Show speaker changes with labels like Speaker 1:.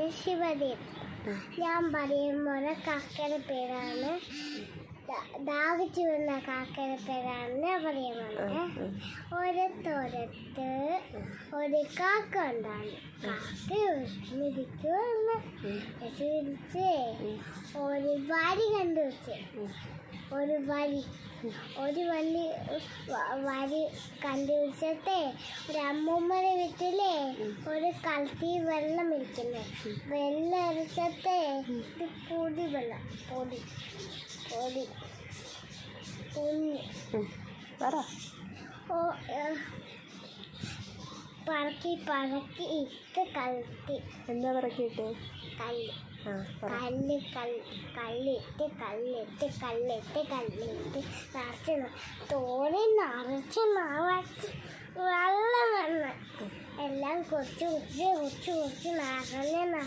Speaker 1: പേര് ശിവദേവ് ഞാൻ പറയുമ്പോൾ കാക്കയുടെ പേരാണ്. ദാഹിച്ചു വരുന്ന കാക്കയുടെ പേരാണ് പറയുന്നത് ഒരത്തോരത്ത് ഒരു കാക്ക ഉണ്ടാണ് കാക്ക വിരിക്കുമെന്ന് വിരിച്ച് ഒരു വരി കണ്ടുവച്ച് ഒരു വരി. ഒരു വരി വ- വരി കണ്ടുപിടിച്ചിട്ട് ഒരു അമ്മൂമ്മയുടെ വീട്ടിലെ ഒരു കലത്തി വെള്ളം ഇരിക്കുന്നത് വെള്ളം അരച്ചത്തെ പൊടി വെള്ളം പൊടി.
Speaker 2: പറ
Speaker 1: ഓ ഏഹ്, പറക്കി പറക്കി ഇട്ട് കളിക്കി
Speaker 2: എന്താ പറക്കിയിട്ട്
Speaker 1: കല്ല്.
Speaker 2: പറ.
Speaker 1: കല്ല് കല്ല് കല്ലിട്ട് കല്ലിട്ട് കല്ലിട്ട് കല്ലിട്ട് നിറച്ച് തോണി നിറച്ച് നിറച്ച് വെള്ളം വന്ന് എല്ലാം കുറച്ച് കുറച്ച് കുറച്ച് കുറച്ച് നിറഞ്ഞ